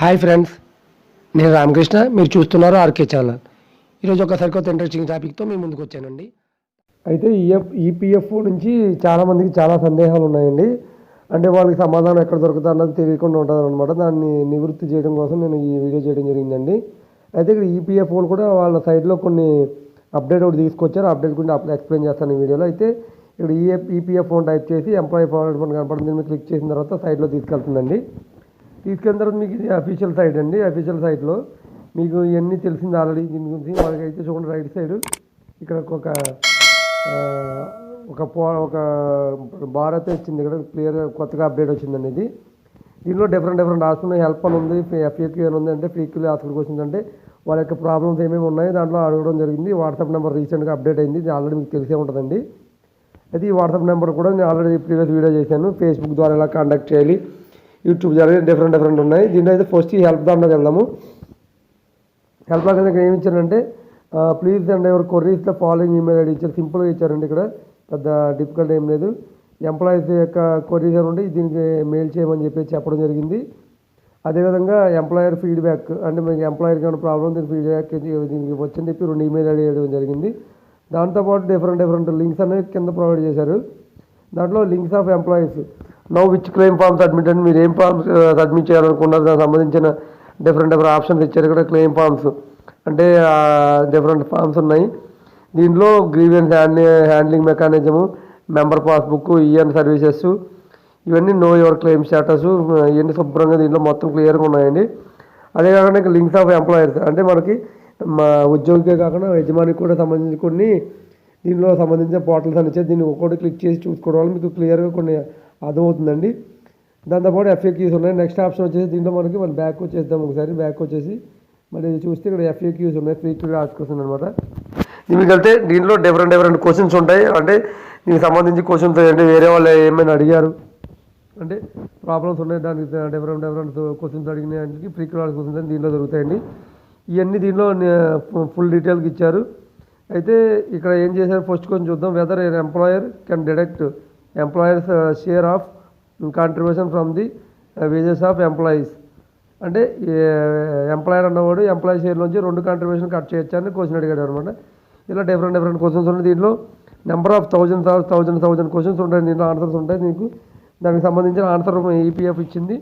Hi friends నేను రామకృష్ణ మీరు చూస్తున్నారు ఆర్కే ఛానల్. ఈరోజు ఒక సరికొత్త ఇంట్రెస్టింగ్ టాపిక్తో మీ ముందుకు వచ్చానండి. అయితే ఈఎఫ్ ఈపీఎఫ్ఓ నుంచి చాలామందికి చాలా సందేహాలు ఉన్నాయండి. అంటే వాళ్ళకి సమాధానం ఎక్కడ దొరుకుతా అన్నది తెలియకుండా ఉంటుంది అనమాట దాన్ని నివృత్తి చేయడం కోసం నేను ఈ వీడియో చేయడం జరిగిందండి. అయితే ఇక్కడ ఈపీఎఫ్ఓలు కూడా వాళ్ళ సైడ్లో కొన్ని అప్డేట్ ఒకటి తీసుకొచ్చారు. అప్డేట్ గురించి అప్పుడు ఎక్స్ప్లెయిన్ చేస్తాను ఈ వీడియోలో. అయితే ఇక్కడ ఈఎఫ్ ఈపీఎఫ్ఓ టైప్ చేసి ఎంప్లాయీ ఫార్వర్డ్ ఫండ్ కనపడుతుంది మీద క్లిక్ చేసిన తర్వాత సైడ్లో తీసుకెళ్తుందండి. తీసుకెళ్ళిన తర్వాత మీకు ఇది అఫీషియల్ సైట్ అండి. అఫీషియల్ సైట్లో మీకు ఇవన్నీ తెలిసింది ఆల్రెడీ దీని గురించి వాళ్ళకి అయితే చూడండి రైట్ సైడ్ ఇక్కడ ఒక ఒక పో ఒక బార్ అయితే వచ్చింది ఇక్కడ క్లియర్ కొత్తగా అప్డేట్ వచ్చిందండి ఇది. దీనిలో డిఫరెంట్ డిఫరెంట్ ఆప్షన్ హెల్ప్ అని ఉంది ఎఫ్ఏక్యూ అని ఉంది అంటే ఫ్రీక్యూ ఆస్కర్ అంటే వాళ్ళ యొక్క ప్రాబ్లమ్స్ ఏమేమి ఉన్నాయి దాంట్లో అడగడం జరిగింది. వాట్సాప్ నెంబర్ రీసెంట్గా అప్డేట్ అయింది. ఇది ఆల్రెడీ మీకు తెలిసే ఉంటుందండి. అయితే ఈ వాట్సాప్ నెంబర్ కూడా నేను ఆల్రెడీ ప్రీవియస్ వీడియో చేశాను. ఫేస్బుక్ ద్వారా ఎలా కాంటాక్ట్ చేయాలి యూట్యూబ్ ద్వారా డిఫరెంట్ డిఫరెంట్ ఉన్నాయి. దీంట్లో అయితే ఫస్ట్ ఈ హెల్ప్ దాంట్లోకి వెళ్దాము. హెల్ప్ కింద ఏమి ఇచ్చారంటే ప్లీజ్ అండ్ ఎవరు queries the following email ID ఇచ్చారు. సింపుల్గా ఇచ్చారండి ఇక్కడ. పెద్ద డిఫికల్ట్ ఏం లేదు. ఎంప్లాయీస్ యొక్క కొర్రీస్ అని ఉంటే దీనికి మెయిల్ చేయమని చెప్పి చెప్పడం జరిగింది. అదేవిధంగా ఎంప్లాయర్ ఫీడ్బ్యాక్ అంటే మీకు ఎంప్లాయర్కి ఏమైనా ప్రాబ్లం దీనికి ఫీడ్బ్యాక్ దీనికి వచ్చని చెప్పి రెండు ఈమెయిల్ ఐడి వేయడం జరిగింది. దాంతోపాటు డిఫరెంట్ డిఫరెంట్ లింక్స్ అనేవి కింద ప్రొవైడ్ చేశారు. దాంట్లో links of employees know which claim forms admit అని మీరు ఏం ఫామ్స్ సబ్మిట్ చేయాలనుకున్నారు? దానికి సంబంధించిన డిఫరెంట్ డిఫరెంట్ ఆప్షన్స్ ఇచ్చారు ఇక్కడ క్లెయిమ్ ఫామ్స్. అంటే డిఫరెంట్ ఫామ్స్ ఉన్నాయి. దీంట్లో grievance hand handling mechanism member passbook E N services ఇవన్నీ నో యువర్ క్లెయిమ్ స్టేటస్ ఇవన్నీ శుభ్రంగా దీంట్లో మొత్తం క్లియర్గా ఉన్నాయండి. అదే కాకుండా ఇంకా లింక్స్ ఆఫ్ ఎంప్లాయర్స్. అంటే మనకి మా ఉద్యోగికే కాకుండా యజమానికి కూడా సంబంధించి కొన్ని దీనిలో సంబంధించిన పోర్టల్స్ అని ఇచ్చారు. దీన్ని ఒక్కొక్కటి క్లిక్ చేసి చూసుకోవడం వల్ల మీకు క్లియర్గా కొన్ని అర్థమవుతుందండి. దాంతోపాటు ఎఫ్ఏక్యూస్ ఉన్నాయి. నెక్స్ట్ ఆప్షన్ వచ్చేసి దీంట్లో మనకి మనం బ్యాక్ వచ్చేద్దాం ఒకసారి. బ్యాక్ వచ్చేసి మళ్ళీ చూస్తే ఇక్కడ ఎఫ్ఏక్యూస్ ఉన్నాయి. ఫ్రీ క్యూ రాసుకొస్తుంది అనమాట దీనికి వెళ్తే దీంట్లో డిఫరెంట్ డిఫరెంట్ క్వశ్చన్స్ ఉంటాయి. అంటే దీనికి సంబంధించి క్వశ్చన్స్ అంటే వేరే వాళ్ళు ఏమైనా అడిగారు? అంటే ప్రాబ్లమ్స్ ఉన్నాయి. దానికి డిఫరెంట్ డిఫరెంట్ క్వశ్చన్స్ అడిగినానికి ఫ్రీ క్యూ రాసుకొస్తుంది అని దీంట్లో దొరుకుతాయండి. ఇవన్నీ దీనిలో ఫుల్ డీటెయిల్కి ఇచ్చారు. అయితే ఇక్కడ ఏం చేశారు? ఫస్ట్ కొంచెం చూద్దాం. Whether employer can deduct employers share of contribution from the wages of employees అంటే ఎంప్లాయర్ అన్నవాడు ఎంప్లాయీ షేర్ నుంచి రెండు కాంట్రిబ్యూషన్ కట్ చేయొచ్చు అని క్వశ్చన్ అడిగాడు అనమాట ఇలా డిఫరెంట్ డిఫరెంట్ క్వశ్చన్స్ ఉన్నాయి. దీంట్లో number of thousand thousand thousand questions ఉంటాయి. దీంట్లో ఆన్సర్స్ ఉంటాయి. మీకు దానికి సంబంధించిన ఆన్సర్ ఈపీఎఫ్ ఇచ్చింది.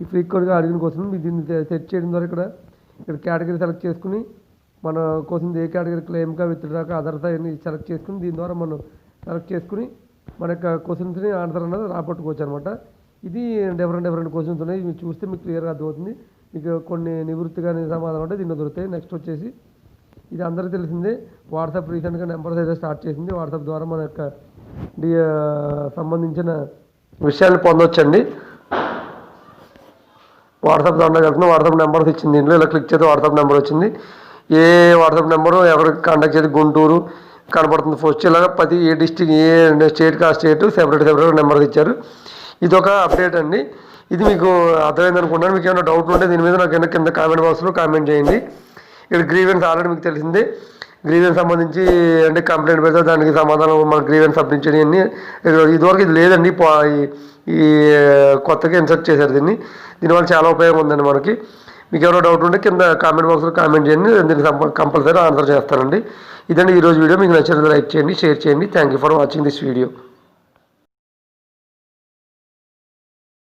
ఈ ఫ్రీక్వెంట్గా అడిగిన క్వశ్చన్ దీన్ని సెట్ చేయడం ద్వారా ఇక్కడ ఇక్కడ కేటగిరీ సెలెక్ట్ చేసుకుని మన క్వశ్చన్ ఏ కేటగిరీ క్లెయిమ్గా విత్డ్రాకా అదర్స్ అవన్నీ సెలెక్ట్ చేసుకుని దీని ద్వారా మనం సెలెక్ట్ చేసుకుని మన యొక్క క్వశ్చన్స్ని ఆన్సర్ అన్నది రాబట్టుకోవచ్చు అనమాట ఇది డిఫరెంట్ డిఫరెంట్ క్వశ్చన్స్ ఉన్నాయి. మీరు చూస్తే మీకు క్లియర్గా అర్థమవుతుంది. మీకు కొన్ని నివృత్తిగా సమాధానం అంటే దీనిలో దొరుకుతాయి. నెక్స్ట్ వచ్చేసి ఇది అందరికీ తెలిసిందే. వాట్సాప్ రీసెంట్గా నెంబర్స్ అయితే స్టార్ట్ చేసింది. వాట్సాప్ ద్వారా మన యొక్క సంబంధించిన విషయాన్ని పొందొచ్చండి. వాట్సాప్ దాంట్లో కలిసిన వాట్సాప్ నెంబర్స్ ఇచ్చింది. దీంట్లో ఇలా క్లిక్ చేస్తే వాట్సాప్ నెంబర్ వచ్చింది. ఏ వాట్సాప్ నెంబరు ఎవరికి కాంటాక్ట్ చేసి గుంటూరు. కనబడుతుంది. ఫస్ట్ ఇలాగ ప్రతి ఏ డిస్టిక్ ఏ స్టేట్ కా స్టేట్ సెపరేట్ సెపరేట్ నెంబర్ ఇచ్చారు. ఇది ఒక అప్డేట్ అండి. ఇది మీకు అర్థమైంది అనుకుంటున్నాను. మీకు ఏమైనా డౌట్ ఉంటే దీని మీద నాకు కింద కింద కామెంట్ బాక్స్లో కామెంట్ చేయండి. ఇక్కడ గ్రీవెన్స్ ఆల్రెడీ మీకు తెలిసిందే. గ్రీవెన్స్ సంబంధించి అంటే కంప్లైంట్ పెడితే దానికి సమాధానం మన గ్రీవెన్స్ సబ్మిట్ చేయని ఇదివరకు ఇది లేదండి. ఈ- ఈ కొత్తగా ఇన్సర్ట్ చేశారు దీన్ని. దీనివల్ల చాలా ఉపయోగం ఉందండి మనకి. మీకు ఎవరో డౌట్ ఉంటే కింద కామెంట్ బాక్స్లో కామెంట్ చేయండి. దీనికి కంపల్సరీ ఆన్సర్ చేస్తానండి. ఇదండి ఈరోజు వీడియో. మీకు నచ్చినట్లయితే లైక్ చేయండి షేర్ చేయండి. Thank you for watching this video